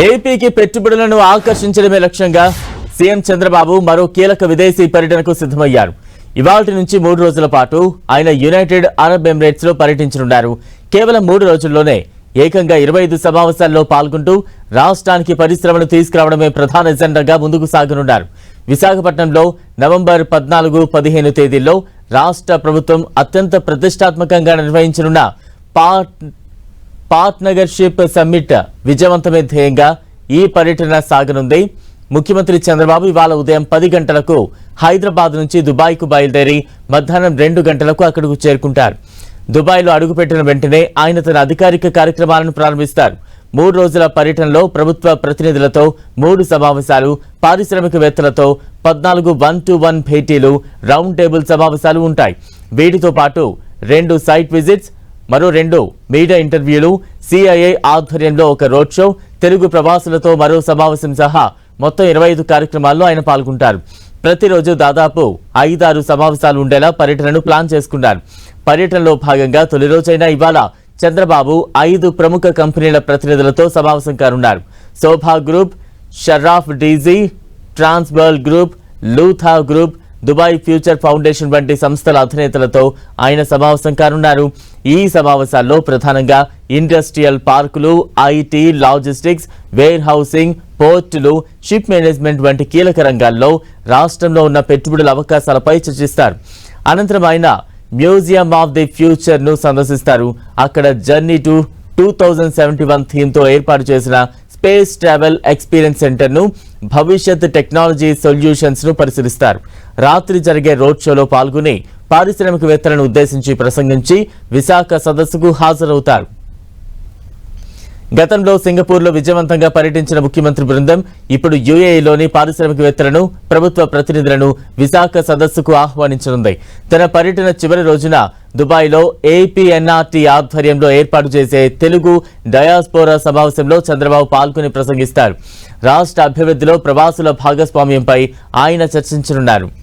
ఏపీకి పెట్టుబడులను ఆకర్షించడమే లక్ష్యంగా సీఎం చంద్రబాబు మరో కీలక విదేశీ పర్యటనకు సిద్ధమయ్యారు. ఇవాటి నుంచి మూడు రోజుల పాటు ఆయన యునైటెడ్ అరబ్ ఎమిరేట్స్లో పర్యటించనున్నారు. కేవలం మూడు రోజుల్లోనే ఏకంగా ఇరవై ఐదు సమావేశాల్లో పాల్గొంటూ రాష్ట్రానికి పరిశ్రమను తీసుకురావడమే ప్రధాన ఎజెండాగా ముందుకు సాగనున్నారు. విశాఖపట్నంలో నవంబర్ పద్నాలుగు పదిహేను తేదీల్లో రాష్ట్ర ప్రభుత్వం అత్యంత ప్రతిష్టాత్మకంగా నిర్వహించనున్న పార్ట్ పార్ట్నర్షిప్ సమ్మిట్ విజయవంతమే ధ్యేయంగా ఈ పర్యటన సాగనుంది. ముఖ్యమంత్రి చంద్రబాబు ఇవాళ ఉదయం పది గంటలకు హైదరాబాద్ నుంచి దుబాయ్కు బయలుదేరి మధ్యాహ్నం రెండు గంటలకు అక్కడకు చేరుకుంటారు. దుబాయ్లో అడుగుపెట్టిన వెంటనే ఆయన తన అధికారిక కార్యక్రమాలను ప్రారంభిస్తారు. మూడు రోజుల పర్యటనలో ప్రభుత్వ ప్రతినిధులతో మూడు సమావేశాలు పారిశ్రామికవేత్తలతో పద్నాలుగు వన్ టు వన్ భేటీలు రౌండ్ టేబుల్ సమావేశాలు ఉంటాయి. వీటితో పాటు రెండు సైట్ విజిట్స్ మరో రెండు మీడియా ఇంటర్వ్యూలు సిఐఐ ఆధ్వర్యంలో ఒక రోడ్ షో తెలుగు ప్రవాసులతో మరో సమావేశం సహా మొత్తం ఇరవై ఐదు కార్యక్రమాల్లో ఆయన పాల్గొంటారు. ప్రతిరోజు దాదాపు ఐదారు సమావేశాలు ఉండేలా పర్యటనను ప్లాన్ చేసుకున్నారు. పర్యటనలో భాగంగా తొలి రోజైన ఇవాళ చంద్రబాబు ఐదు ప్రముఖ కంపెనీల ప్రతినిధులతో సమావేశం కానున్నారు. Sobha group Sharaf DG Transworld group Lootah group Dubai future foundation వంటి సంస్థల అధినేతలతో ఆయన సమావేశం కానున్నారు. ఈ సమావేశాల్లో ప్రధానంగా ఇండస్ట్రియల్ పార్కులు ఐటీ లాజిస్టిక్స్ వేర్ హౌసింగ్ పోర్టులు షిప్ మేనేజ్మెంట్ వంటి కీలక రంగాల్లో రాష్ట్రంలో ఉన్న పెట్టుబడుల అవకాశాలపై చర్చిస్తారు. అనంతరం ఆయన మ్యూజియం ఆఫ్ ది ఫ్యూచర్ను సందర్శిస్తారు. అక్కడ journey to two thousand seventy one థీమ్తో ఏర్పాటు చేసిన స్పేస్ ట్రావెల్ ఎక్స్పీరియన్స్ సెంటర్ను భవిష్యత్ టెక్నాలజీ సొల్యూషన్స్ను పరిశీలిస్తారు. రాత్రి జరిగే రోడ్ షోలో పాల్గొని పారిశ్రామికవేత్తలను ఉద్దేశించి ప్రసంగించి విశాఖ సదస్సుకు హాజరవుతారు. గతంలో సింగపూర్లో విజయవంతంగా పర్యటించిన ముఖ్యమంత్రి బృందం ఇప్పుడు యుఏఈలోని పారిశ్రామికవేత్తలను ప్రభుత్వ ప్రతినిధులను విశాఖ సదస్సుకు ఆహ్వానించనుంది. తన పర్యటన చివరి రోజున దుబాయ్లో ఏపీఎన్ఆర్టీ ఆధ్వర్యంలో ఏర్పాటు చేసే తెలుగు డయాస్పోరా సమావేశంలో చంద్రబాబు పాల్గొని ప్రసంగిస్తారు. రాష్ట్ర అభివృద్ధిలో ప్రవాసుల భాగస్వామ్యంపై ఆయన చర్చించనున్నారు.